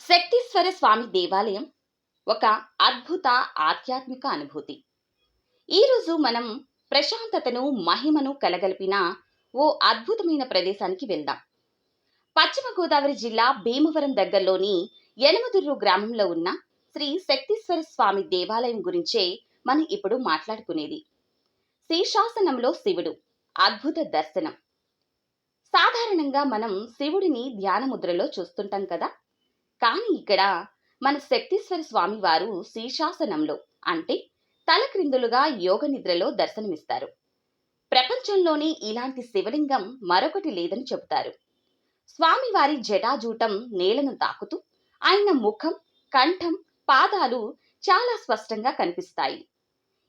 శక్తీశ్వర స్వామి దేవాలయం ఒక అద్భుత ఆధ్యాత్మిక అనుభూతి. ఈరోజు మనం ప్రశాంతతను మహిమను కలగలిపిన ఓ అద్భుతమైన ప్రదేశానికి వెళ్దాం. పశ్చిమ గోదావరి జిల్లా భీమవరం దగ్గరలోని యనమదుర్రు గ్రామంలో ఉన్న శ్రీ శక్తీశ్వర స్వామి దేవాలయం గురించే మనం ఇప్పుడు మాట్లాడుకునేది. శీర్షాసనంలో శివుడు అద్భుత దర్శనం. సాధారణంగా మనం శివుడిని ధ్యానముద్రలో చూస్తుంటాం కదా. కానీ ఇక్కడ మన శక్తీశ్వర స్వామి వారు శీర్షాసనంలో అంటే తలక్రిందులుగా యోగ నిద్రలో దర్శనమిస్తారు. ప్రపంచంలోనే ఇలాంటి శివలింగం మరొకటి లేదని చెబుతారు. స్వామివారి జటాజూటం నేలను తాకుతూ ఆయన ముఖం కంఠం పాదాలు చాలా స్పష్టంగా కనిపిస్తాయి.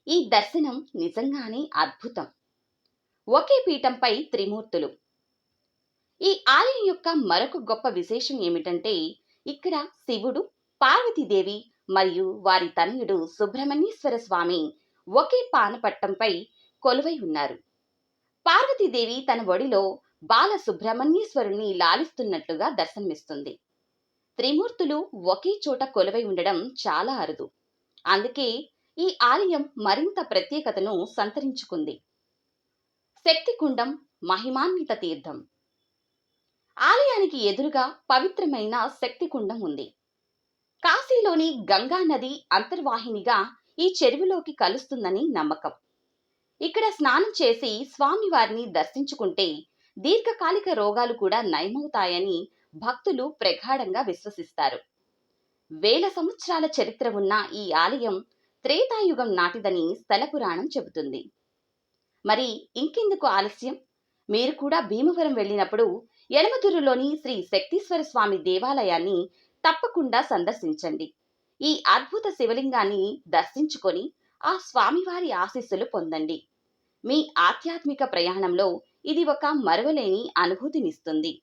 ఈ దర్శనం నిజంగానే అద్భుతం. ఒకే పీఠంపై త్రిమూర్తులు ఈ ఆలయం యొక్క మరొక గొప్ప విశేషం ఏమిటంటే ఇక్కడ శివుడు పార్వతీదేవి మరియు వారి తనయుడు సుబ్రహ్మణ్యేశ్వర స్వామి ఒకే పానపట్టంపై కొలువై ఉన్నారు. పార్వతీదేవి తన ఒడిలో బాల సుబ్రహ్మణ్యేశ్వరుణ్ణి లాలిస్తున్నట్లుగా దర్శనమిస్తుంది. త్రిమూర్తులు ఒకే చోట కొలువై ఉండడం చాలా అరుదు. అందుకే ఈ ఆలయం మరింత ప్రత్యేకతను సంతరించుకుంది. శక్తికుండం మహిమాన్విత తీర్థం. ఆలయానికి ఎదురుగా పవిత్రమైన శక్తికుండం ఉంది. కాశీలోని గంగా నది అంతర్వాహినిగా ఈ చెరువులోకి కలుస్తుందని నమ్మకం. ఇక్కడ స్నానం చేసి స్వామివారిని దర్శించుకుంటే దీర్ఘకాలిక రోగాలు కూడా నయమవుతాయని భక్తులు ప్రగాఢంగా విశ్వసిస్తారు. వేల సంవత్సరాల చరిత్ర ఉన్న ఈ ఆలయం త్రేతాయుగం నాటిదని స్థల పురాణం చెబుతుంది. మరి ఇంకెందుకు ఆలస్యం? మీరు కూడా భీమవరం వెళ్ళినప్పుడు యనమదురులోని శ్రీ శక్తీశ్వర స్వామి దేవాలయాన్ని తప్పకుండా సందర్శించండి. ఈ అద్భుత శివలింగాన్ని దర్శించుకొని ఆ స్వామివారి ఆశీస్సులు పొందండి. మీ ఆధ్యాత్మిక ప్రయాణంలో ఇది ఒక మరువలేని అనుభూతినిస్తుంది.